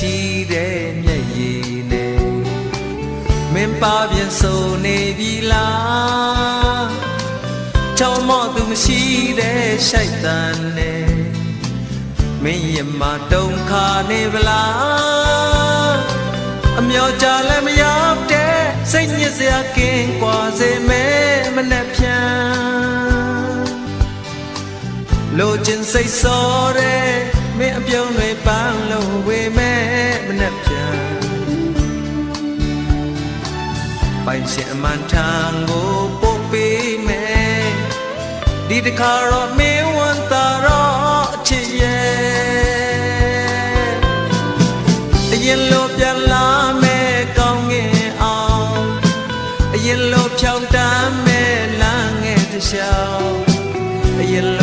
ရှိတဲ့မျက်ရည်နဲ့မင်းပါပြန်ဆိုနေပြီလားချောင်းမော့သူမရှိတဲ့ရှိုက်တန်နဲ့မင်းရမတုံခါနေဗလားအမျော်ကြလည်းမရောက်တဲ့စိတ်ညစ်စရာကင်းกว่าစေမဲမနဲ့ဖြန် လိုချင်စိတ်ဆော်တဲ့မင်းအပြုံးတွေပန်း ပိုင်ရှင်အမှန်ထံကိုပို့ပေးမယ်ဒီတခါတော့မင်းဝန်တာတော့အချစ်ရဲ့အရင်လိုပြန်လာမယ်ကောင်းငင်အောင်အရင်လိုဖြောင်းတမ်းမယ်လမ်းငယ်တစ်လျှောက်အရင်